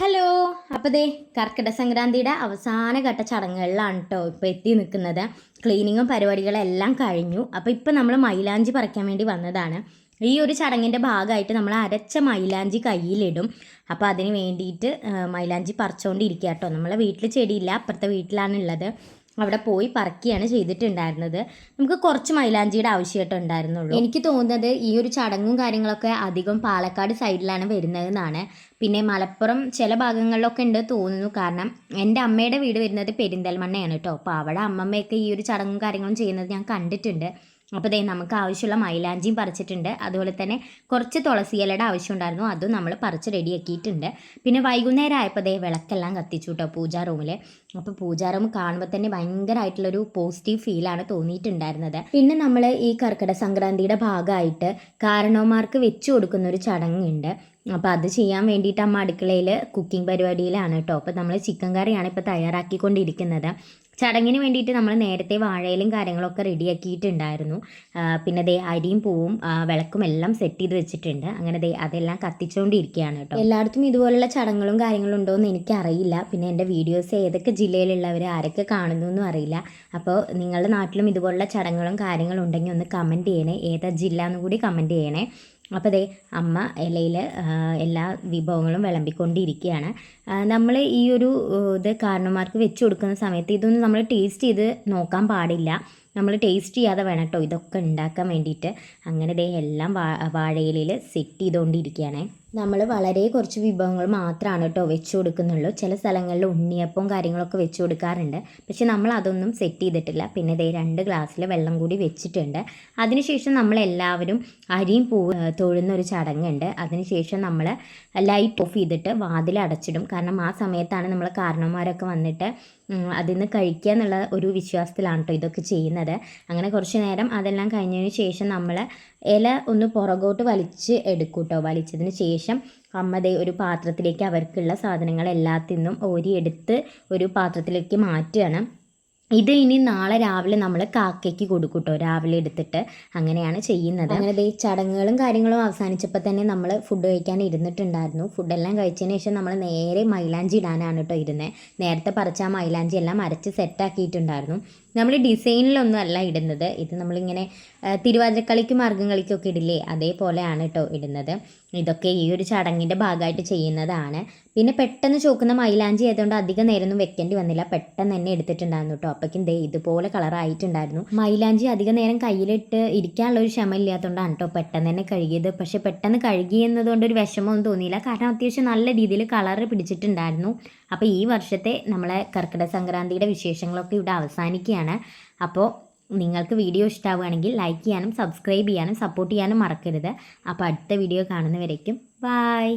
Hello അപ്പോൾ ദേ കർക്കിടക സംക്രാന്തിയുടെ അവസാന ഘട്ട ചടങ്ങുകളിലാണ് കേട്ടോ ഇപ്പോൾ എത്തി നിൽക്കുന്നത്. ക്ലീനിങ്ങും പരിപാടികളെല്ലാം കഴിഞ്ഞു. അപ്പോൾ ഇപ്പോൾ നമ്മൾ മൈലാഞ്ചി പറിക്കാൻ വേണ്ടി വന്നതാണ്. ഈ ഒരു ചടങ്ങിന്റെ ഭാഗമായിട്ട് നമ്മൾ അരച്ച മൈലാഞ്ചി കയ്യിലിടും. അപ്പോൾ അതിന് വേണ്ടിയിട്ട് മൈലാഞ്ചി പറിച്ചുകൊണ്ടിരിക്കുക കേട്ടോ നമ്മളെ വീട്ടിൽ ചെടിയില്ല അപ്പുറത്തെ വീട്ടിലാണ് ഉള്ളത് അവിടെ പോയി പറക്കുകയാണ് ചെയ്തിട്ടുണ്ടായിരുന്നത്. നമുക്ക് കുറച്ച് മൈലാഞ്ചിയുടെ ആവശ്യമായിട്ട് ഉണ്ടായിരുന്നുള്ളൂ. എനിക്ക് തോന്നുന്നത് ഈ ഒരു ചടങ്ങും കാര്യങ്ങളൊക്കെ അധികം പാലക്കാട് സൈഡിലാണ് വരുന്നതെന്നാണ്. പിന്നെ മലപ്പുറം ചില ഭാഗങ്ങളിലൊക്കെ ഉണ്ട് തോന്നുന്നു. കാരണം എന്റെ അമ്മയുടെ വീട് വരുന്നത് പെരിന്തൽമണ്ണയാണ് കേട്ടോ. അപ്പോൾ അവിടെ അമ്മമ്മയൊക്കെ ഈ ഒരു ചടങ്ങും കാര്യങ്ങളും ചെയ്യുന്നത് ഞാൻ കണ്ടിട്ടുണ്ട്. അപ്പോൾ ദേ നമുക്ക് ആവശ്യമുള്ള മൈലാഞ്ചിയും പറിച്ചിട്ടുണ്ട്. അതുപോലെ തന്നെ കുറച്ച് തുളസി ഇലയുടെ ആവശ്യം ഉണ്ടായിരുന്നു. അതും നമ്മൾ പറിച്ച് റെഡിയാക്കിയിട്ടുണ്ട് പിന്നെ വൈകുന്നേരം ആയപ്പോൾ ദേ വിളക്കെല്ലാം കത്തിച്ചു കേട്ടോ പൂജാ റൂമിൽ അപ്പോൾ പൂജാ റൂം കാണുമ്പോൾ തന്നെ ഭയങ്കരമായിട്ടുള്ളൊരു പോസിറ്റീവ് ഫീലാണ് തോന്നിയിട്ടുണ്ടായിരുന്നത്. പിന്നെ നമ്മൾ ഈ കർക്കിടക സംക്രാന്തിയുടെ ഭാഗമായിട്ട് കാരണവന്മാർക്ക് വെച്ചു കൊടുക്കുന്ന ഒരു ചടങ്ങുണ്ട്. അപ്പോൾ അത് ചെയ്യാൻ വേണ്ടിയിട്ട് അമ്മ അടുക്കളയിൽ കുക്കിംഗ് പരിപാടിയിലാണ് കേട്ടോ അപ്പോൾ നമ്മൾ ചിക്കൻ കറിയാണ് ഇപ്പോൾ തയ്യാറാക്കിക്കൊണ്ടിരിക്കുന്നത്. ചടങ്ങിന് വേണ്ടിയിട്ട് നമ്മൾ നേരത്തെ വാഴയിലും കാര്യങ്ങളൊക്കെ റെഡിയാക്കിയിട്ടുണ്ടായിരുന്നു. പിന്നെ ദേ അരിയും പൂവും വിളക്കും എല്ലാം സെറ്റ് ചെയ്ത് വെച്ചിട്ടുണ്ട്. അങ്ങനെ ദേ അതെല്ലാം കത്തിച്ചുകൊണ്ടിരിക്കുകയാണ് കേട്ടോ. എല്ലായിടത്തും ഇതുപോലുള്ള ചടങ്ങുകളും കാര്യങ്ങളും ഉണ്ടോ എന്ന് എനിക്കറിയില്ല. പിന്നെ എന്റെ വീഡിയോസ് ഏതൊക്കെ ജില്ലയിലുള്ളവർ ആരൊക്കെ കാണുന്നു എന്നും അറിയില്ല. അപ്പോൾ നിങ്ങളുടെ നാട്ടിലും ഇതുപോലുള്ള ചടങ്ങുകളും കാര്യങ്ങളും ഉണ്ടെങ്കിൽ ഒന്ന് കമന്റ് ചെയ്യണേ. ഏതാ ജില്ല എന്ന് കൂടി കമന്റ് ചെയ്യണേ. അപ്പോൾ ദേ അമ്മ ഇലയിൽ എല്ലാ വിഭവങ്ങളും വിളമ്പിക്കൊണ്ടിരിക്കുകയാണ്. നമ്മൾ ഈ ഒരു ഇത് കാരണന്മാർക്ക് വെച്ച് കൊടുക്കുന്ന സമയത്ത് ഇതൊന്നും നമ്മൾ ടേസ്റ്റ് ചെയ്ത് നോക്കാൻ പാടില്ല. നമ്മൾ ടേസ്റ്റ് ചെയ്യാതെ വേണം കേട്ടോ ഇതൊക്കെ ഉണ്ടാക്കാൻ വേണ്ടിയിട്ട്. അങ്ങനെ ദേ എല്ലാം വാഴയിലയിൽ സെറ്റ് ചെയ്തുകൊണ്ടിരിക്കുകയാണേ. നമ്മൾ വളരെ കുറച്ച് വിഭവങ്ങൾ മാത്രമാണ് കേട്ടോ വെച്ച് കൊടുക്കുന്നുള്ളൂ. ചില സ്ഥലങ്ങളിൽ ഉണ്ണിയപ്പവും കാര്യങ്ങളൊക്കെ വെച്ച് കൊടുക്കാറുണ്ട്. പക്ഷെ നമ്മൾ അതൊന്നും സെറ്റ് ചെയ്തിട്ടില്ല. പിന്നെ ദേ രണ്ട് ഗ്ലാസ്സിൽ വെള്ളം കൂടി വെച്ചിട്ടുണ്ട്. അതിനുശേഷം നമ്മൾ എല്ലാവരും അരിയും പൂ തൊഴുന്ന ഒരു ചടങ്ങുണ്ട്. അതിനുശേഷം നമ്മൾ ലൈറ്റ് ഓഫ് ചെയ്തിട്ട് വാതിൽ അടച്ചിടും. കാരണം ആ സമയത്താണ് നമ്മൾ കാരണവന്മാരൊക്കെ വന്നിട്ട് അതിൽ നിന്ന് കഴിക്കുക എന്നുള്ള ഒരു വിശ്വാസത്തിലാണ് കേട്ടോ ഇതൊക്കെ ചെയ്യുന്നത്. അങ്ങനെ കുറച്ച് നേരം അതെല്ലാം കഴിഞ്ഞതിന് ശേഷം നമ്മൾ ഇല ഒന്ന് പുറകോട്ട് വലിച്ച് എടുക്കും കേട്ടോ വലിച്ചതിന് ശേഷം അമ്മതേ ഒരു പാത്രത്തിലേക്ക് അവർക്കുള്ള സാധനങ്ങൾ എല്ലാത്തിന്നും ഓരിയെടുത്ത് ഒരു പാത്രത്തിലേക്ക് മാറ്റുകയാണ്. ഇത് ഇനി നാളെ രാവിലെ നമ്മൾ കാക്കയ്ക്ക് കൊടുക്കും കേട്ടോ രാവിലെ എടുത്തിട്ട് അങ്ങനെയാണ് ചെയ്യുന്നത്. അങ്ങനെ ഈ ചടങ്ങുകളും കാര്യങ്ങളും അവസാനിച്ചപ്പോൾ തന്നെ നമ്മൾ ഫുഡ് കഴിക്കാൻ ഇരുന്നിട്ടുണ്ടായിരുന്നു. ഫുഡെല്ലാം കഴിച്ചതിന് ശേഷം നമ്മൾ നേരെ മൈലാഞ്ചി ഇടാനാണ് കേട്ടോ ഇരുന്നത് നേരത്തെ പറിച്ച ആ മൈലാഞ്ചി എല്ലാം അരച്ച് സെറ്റാക്കിയിട്ടുണ്ടായിരുന്നു നമ്മൾ ഡിസൈനിലൊന്നും അല്ല ഇടുന്നത്. ഇത് നമ്മളിങ്ങനെ തിരുവാതിരക്കളിക്ക് മാർഗം കളിക്കൊക്കെ ഇടില്ലേ? അതേപോലെയാണ് കേട്ടോ ഇടുന്നത്. ഇതൊക്കെ ഈ ഒരു ചടങ്ങിന്റെ ഭാഗമായിട്ട് ചെയ്യുന്നതാണ്. പിന്നെ പെട്ടെന്ന് ചോക്കുന്ന മൈലാഞ്ചി ആയതുകൊണ്ട് അധികം നേരമൊന്നും വെക്കേണ്ടി വന്നില്ല. പെട്ടെന്ന് തന്നെ എടുത്തിട്ടുണ്ടായിരുന്നു കേട്ടോ അപ്പോഴേക്കും ദേ ഇതുപോലെ കളറായിട്ടുണ്ടായിരുന്നു. മൈലാഞ്ചി അധികം നേരം കയ്യിലിട്ട് ഇരിക്കാനുള്ള ഒരു ക്ഷമ ഇല്ലാത്തതുകൊണ്ടാണ് കേട്ടോ പെട്ടെന്ന് തന്നെ കഴുകിയത്. പക്ഷേ പെട്ടെന്ന് കഴുകിയെന്നതുകൊണ്ട് ഒരു വിഷമമൊന്നും തോന്നിയില്ല. കാരണം അത്യാവശ്യം നല്ല രീതിയിൽ കളർ പിടിച്ചിട്ടുണ്ടായിരുന്നു. അപ്പോൾ ഈ വർഷത്തെ നമ്മളെ കർക്കിടക സംക്രാന്തിയുടെ വിശേഷങ്ങളൊക്കെ ഇവിടെ അവസാനിക്കുകയാണ്. അപ്പോൾ നിങ്ങൾക്ക് വീഡിയോ ഇഷ്ടമാവുകയാണെങ്കിൽ ലൈക്ക് ചെയ്യാനും സബ്സ്ക്രൈബ് ചെയ്യാനും സപ്പോർട്ട് ചെയ്യാനും മറക്കരുത്. അപ്പോൾ അടുത്ത വീഡിയോ കാണുന്നവരേക്കും ബായ്